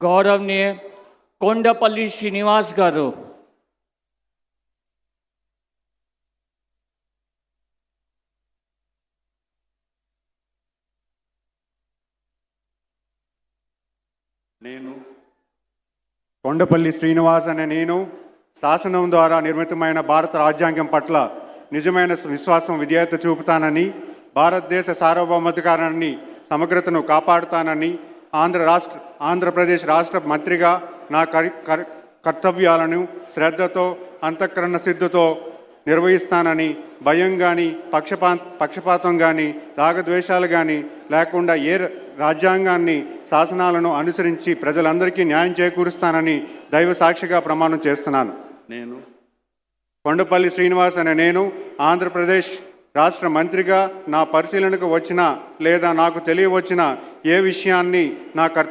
గౌరవనీయ కొండపల్లి శ్రీనివాస్ గారు. నేను కొండపల్లి శ్రీనివాస్ అనే నేను శాసనం ద్వారా నిర్మితమైన భారత రాజ్యాంగం పట్ల నిజమైన విశ్వాసం విధేయత చూపుతానని భారతదేశ సార్వభౌమాధికారాన్ని సమగ్రతను కాపాడుతానని ఆంధ్ర రాష్ట్ర ఆంధ్రప్రదేశ్ రాష్ట్ర మంత్రిగా నా కరి- కర్- కర్తవ్యాలను శ్రద్ధతో అంతఃకరణ సిద్ధతో నిర్వహిస్తానని భయం కానీ పక్షపా పక్షపాతం కానీ రాగద్వేషాలు కానీ లేకుండా ఏ రాజ్యాంగాన్ని శాసనాలను అనుసరించి ప్రజలందరికీ న్యాయం చేకూరుస్తానని దైవ సాక్షిగా ప్రమాణం చేస్తున్నాను. నేను కొండపల్లి శ్రీనివాస్ అనే నేను ఆంధ్రప్రదేశ్ రాష్ట్ర మంత్రిగా నా పరిశీలనకు వచ్చిన లేదా నాకు తెలియవచ్చిన ఏ విషయాన్ని నా కర్